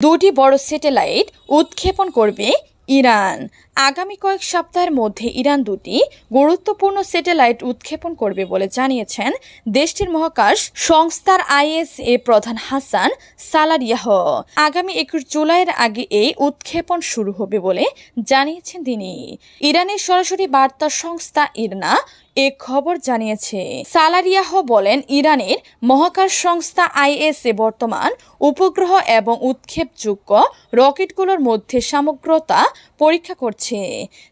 দুটি বড় স্যাটেলাইট উৎক্ষেপণ করবে ইরান। আগামী কয়েক সপ্তাহের মধ্যে ইরান দুটি গুরুত্বপূর্ণ স্যাটেলাইট উৎক্ষেপণ করবে বলে জানিয়েছেন দেশটির মহাকাশ সংস্থার আইএসএ প্রধান হাসান সালারিয়াহ। আগামী একুশ জুলাইয়ের আগে এই উৎক্ষেপণ শুরু হবে বলে জানিয়েছেন তিনি। ইরানের সরাসরি বার্তা সংস্থা ইরনা এ খবর জানিয়েছে। সালারিয়াহ বলেন, ইরানের মহাকাশ সংস্থা আইএসএ বর্তমান উপগ্রহ এবং উৎক্ষেপযোগ্য রকেটগুলোর মধ্যে সামগ্রতা পরীক্ষা করছে।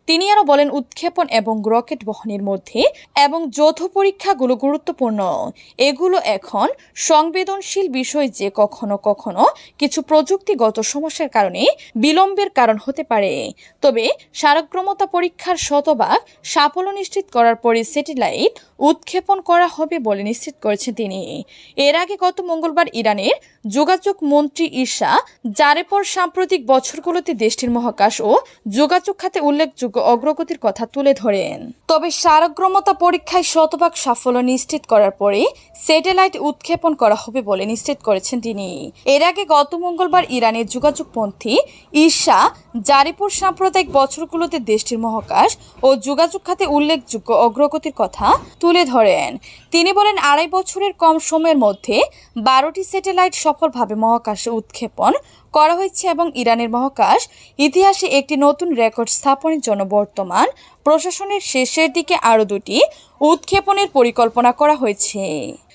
তিনি আরও বলেন, উৎক্ষেপণ এবং রকেট বহনের মধ্যে এবং যৌথ পরীক্ষাগুলো গুরুত্বপূর্ণ। এগুলো এখন সংবেদনশীল বিষয় যে কখনো কখনো কিছু প্রযুক্তিগত সমস্যার কারণে বিলম্বের কারণ হতে পারে। তবে সারক্রমতা পরীক্ষার শতভাগ সাফল্য নিশ্চিত করার পরে স্যাটেলাইট উৎক্ষেপণ করা হবে বলে নিশ্চিত করেছেন তিনি। এর আগে গত মঙ্গলবার ইরানের যোগাযোগ মন্ত্রী ঈশা জারেপর সাম্প্রতিক বছরগুলোতে দেশটির মহাকাশ ও যোগাযোগ খাতে উল্লেখযোগ্য অগ্রগতির কথা তুলে ধরেন। তবে সারগ্রমতা পরীক্ষায় শতভাগ সাফল্য নিশ্চিত করার পরে স্যাটেলাইট উৎক্ষেপণ করা হবে বলে নিশ্চিত করেছেন তিনি। এর আগে গত মঙ্গলবার ইরানের যোগাযোগপন্থী ঈর্ষা জারিপুর সাম্প্রদায়িক বছরগুলোতে দেশটির মহাকাশ ও যোগাযোগ খাতে উল্লেখযোগ্য অগ্রগতির কথা তুলে ধরেন। তিনি বলেন, আড়াই বছরের কম সময়ের মধ্যে বারোটি স্যাটেলাইট সফলভাবে মহাকাশে উৎক্ষেপণ করা হয়েছে এবং ইরানের মহাকাশ ইতিহাসে একটি নতুন রেকর্ড স্থাপনের জন্য বর্তমান প্রশাসনের শেষের দিকে আরও দুটি উৎক্ষেপণের পরিকল্পনা করা হয়েছে।